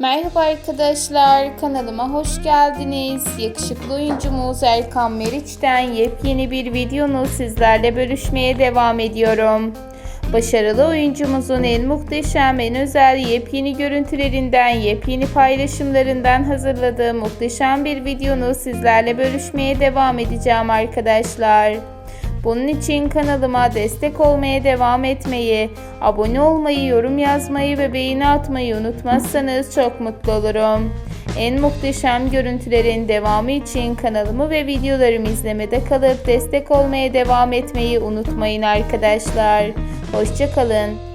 Merhaba arkadaşlar, kanalıma hoş geldiniz. Yakışıklı oyuncumuz Erkan Meriç'ten yepyeni bir videonu sizlerle bölüşmeye devam ediyorum. Başarılı oyuncumuzun en muhteşem, en özel yepyeni görüntülerinden, yepyeni paylaşımlarından hazırladığım muhteşem bir videonu sizlerle bölüşmeye devam edeceğim arkadaşlar. Bunun için kanalıma destek olmaya devam etmeyi, abone olmayı, yorum yazmayı ve beğeni atmayı unutmazsanız çok mutlu olurum. En muhteşem görüntülerin devamı için kanalımı ve videolarımı izlemede kalıp destek olmaya devam etmeyi unutmayın arkadaşlar. Hoşçakalın.